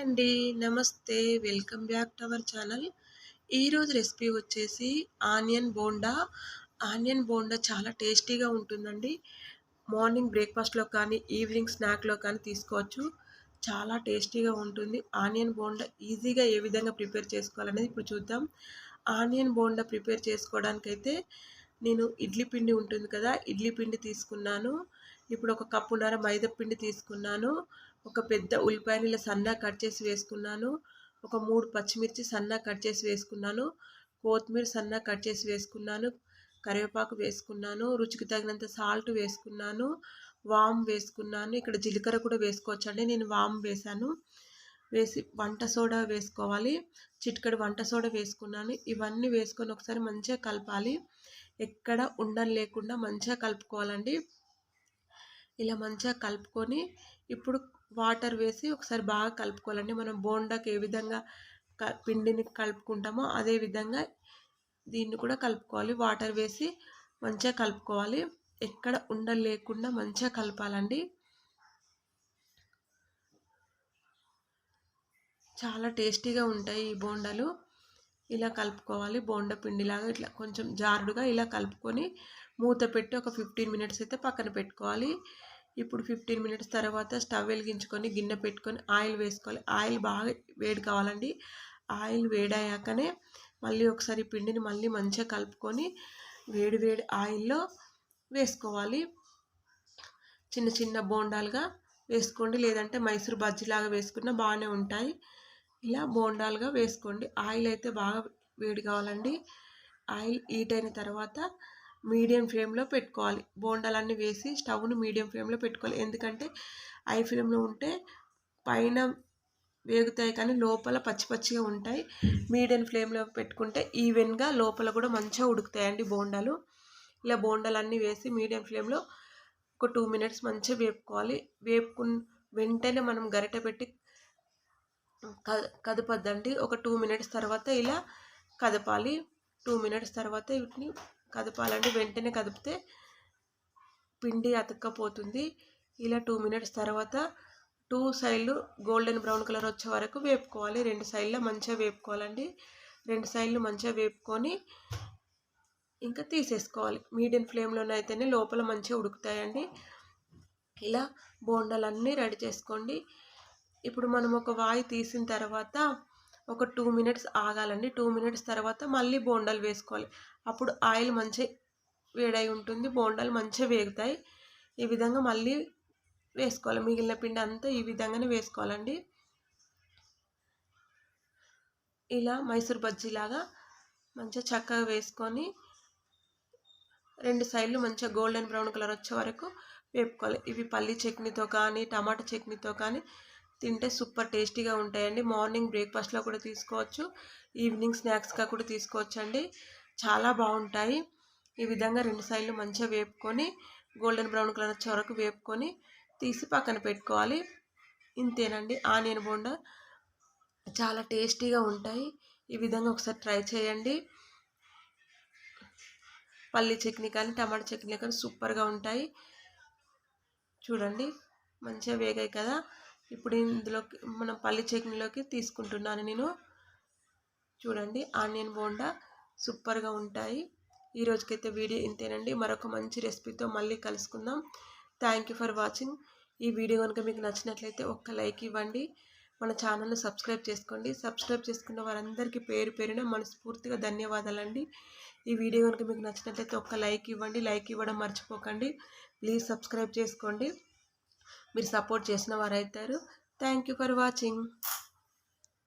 అండి. నమస్తే. Welcome back to our channel. ఈరోజు రెసిపీ వచ్చేసి ఆనియన్ బోండా. ఆనియన్ బోండా చాలా టేస్టీగా ఉంటుందండి. మార్నింగ్ బ్రేక్ఫాస్ట్లో కానీ ఈవినింగ్ స్నాక్లో కానీ తీసుకోవచ్చు. చాలా టేస్టీగా ఉంటుంది. ఆనియన్ బోండా ఈజీగా ఏ విధంగా ప్రిపేర్ చేసుకోవాలనేది ఇప్పుడు చూద్దాం. ఆనియన్ బోండా ప్రిపేర్ చేసుకోవడానికైతే నేను ఇడ్లీ పిండి ఉంటుంది కదా ఇడ్లీ పిండి తీసుకున్నాను. ఇప్పుడు ఒక కప్పున్నర మైదా పిండి తీసుకున్నాను. ఒక పెద్ద ఉల్లిపాయని ఇలా సన్నగా కట్ చేసి వేసుకున్నాను. ఒక మూడు పచ్చిమిర్చి సన్నా కట్ చేసి వేసుకున్నాను. కొత్తిమీర సన్నా కట్ చేసి వేసుకున్నాను. కరివేపాకు వేసుకున్నాను. రుచికి తగినంత సాల్ట్ వేసుకున్నాను. వామ్ వేసుకున్నాను. ఇక్కడ జీలకర్ర కూడా వేసుకోవచ్చండి. నేను వామ్ వేసాను. వేసి వంట సోడా వేసుకోవాలి. చిటికడు వంట సోడా వేసుకున్నాను. ఇవన్నీ వేసుకొని ఒకసారి మంచిగా కలపాలి. ఎక్కడ ఉండలు లేకుండా మంచిగా కలుపుకోవాలండి. ఇలా మంచిగా కలుపుకొని ఇప్పుడు వాటర్ వేసి ఒకసారి బాగా కలుపుకోవాలండి. మనం బోండాకి ఏ విధంగా పిండిని కలుపుకుంటామో అదే విధంగా దీన్ని కూడా కలుపుకోవాలి. వాటర్ వేసి మంచిగా కలుపుకోవాలి. ఎక్కడ ఉండలు లేకుండా మంచిగా కలపాలండి. చాలా టేస్టీగా ఉంటాయి ఈ బోండాలు. ఇలా కలుపుకోవాలి. బోండా పిండిలాగా ఇట్లా కొంచెం జారుడుగా ఇలా కలుపుకొని మూత పెట్టి ఒక ఫిఫ్టీన్ మినిట్స్ అయితే పక్కన పెట్టుకోవాలి. ఇప్పుడు ఫిఫ్టీన్ మినిట్స్ తర్వాత స్టవ్ వెలిగించుకొని గిన్నె పెట్టుకొని ఆయిల్ వేసుకోవాలి. ఆయిల్ బాగా వేడి కావాలండి. ఆయిల్ వేడయ్యాకనే మళ్ళీ ఒకసారి పిండిని మళ్ళీ మంచిగా కలుపుకొని వేడి వేడి ఆయిల్లో వేసుకోవాలి. చిన్న చిన్న బోండాలుగా వేసుకోండి. లేదంటే మైసూర్ బజ్జీలాగా వేసుకున్నా బాగానే ఉంటాయి. ఇలా బోండాలుగా వేసుకోండి. ఆయిల్ అయితే బాగా వేడి కావాలండి. ఆయిల్ హీట్ అయిన తర్వాత మీడియం ఫ్లేమ్లో పెట్టుకోవాలి. బోండాలన్నీ వేసి స్టవ్ను మీడియం ఫ్లేమ్లో పెట్టుకోవాలి. ఎందుకంటే ఐ ఫ్లేమ్లో ఉంటే పైన వేగుతాయి కానీ లోపల పచ్చి పచ్చిగా ఉంటాయి. మీడియం ఫ్లేమ్లో పెట్టుకుంటే ఈవెన్గా లోపల కూడా మంచిగా ఉడుకుతాయండి బోండాలు. ఇలా బోండాలన్నీ వేసి మీడియం ఫ్లేమ్లో ఒక టూ మినిట్స్ మంచిగా వేపుకోవాలి. వేపుకున్న వెంటనే మనం గరిట పెట్టి కదపద్దండి. ఒక టూ మినిట్స్ తర్వాత ఇలా కదపాలి. టూ మినిట్స్ తర్వాత వీటిని కదపాలండి వెంటనే కదిపితే పిండి అతక్కపోతుంది. ఇలా టూ మినిట్స్ తర్వాత టూ సైడ్లు గోల్డెన్ బ్రౌన్ కలర్ వచ్చే వరకు వేపుకోవాలి. రెండు సైడ్లో మంచిగా వేపుకోవాలండి. రెండు సైడ్లు మంచిగా వేపుకొని ఇంకా తీసేసుకోవాలి. మీడియం ఫ్లేమ్లోనైతేనే లోపల మంచిగా ఉడుకుతాయండి. ఇలా బోండాలన్నీ రెడీ చేసుకోండి. ఇప్పుడు మనం ఒక వాయి తీసిన తర్వాత ఒక టూ మినిట్స్ ఆగాలండి. టూ మినిట్స్ తర్వాత మళ్ళీ బోండాలు వేసుకోవాలి. అప్పుడు ఆయిల్ మంచిగా వేడై ఉంటుంది. బోండాలు మంచిగా వేగుతాయి. ఈ విధంగా మళ్ళీ వేసుకోవాలి. మిగిలిన పిండి అంతా ఈ విధంగానే వేసుకోవాలండి. ఇలా మైసూర్ బజ్జీలాగా మంచిగా చక్కగా వేసుకొని రెండు సైడ్లు మంచిగా గోల్డెన్ బ్రౌన్ కలర్ వచ్చే వరకు వేపుకోవాలి. ఇవి పల్లి చట్నీతో కానీ టమాటా చట్నీతో కానీ తింటే సూపర్ టేస్టీగా ఉంటాయండి. మార్నింగ్ బ్రేక్ఫాస్ట్లో కూడా తీసుకోవచ్చు ఈవినింగ్ స్నాక్స్గా కూడా తీసుకోవచ్చు అండి చాలా బాగుంటాయి. ఈ విధంగా రెండు సైడ్లు మంచిగా వేపుకొని గోల్డెన్ బ్రౌన్ కలర్ వచ్చే వరకు వేపుకొని తీసి పక్కన పెట్టుకోవాలి. ఇంతేనండి. ఆనియన్ బోండా చాలా టేస్టీగా ఉంటాయి. ఈ విధంగా ఒకసారి ట్రై చేయండి. పల్లి చట్నీ కానీ టమాటా చట్నీ కానీ సూపర్గా ఉంటాయి. చూడండి మంచిగా వేగాయి కదా. ఇప్పుడు ఇందులోకి మనం పల్లి చట్నీలోకి తీసుకుంటున్నాను నేను. చూడండి ఆనియన్ బోండా సూపర్గా ఉంటాయి. ఈ రోజుకైతే వీడియో ఇంతేనండి. మరొక మంచి రెసిపీతో మళ్ళీ కలుసుకుందాం. Thank you for watching. ఈ వీడియో కనుక మీకు నచ్చినట్లయితే ఒక్క లైక్ ఇవ్వండి. మన ఛానల్ను సబ్స్క్రైబ్ చేసుకోండి. సబ్స్క్రైబ్ చేసుకున్న వారందరికీ పేరు పేరున మనస్ఫూర్తిగా ధన్యవాదాలండి. ఈ వీడియో కనుక మీకు నచ్చినట్లయితే ఒక్క లైక్ ఇవ్వండి. లైక్ ఇవ్వడం మర్చిపోకండి. ప్లీజ్ సబ్స్క్రైబ్ చేసుకోండి. మీరు సపోర్ట్ చేసిన వారు అవుతారు థ్యాంక్ యూ ఫర్ వాచింగ్.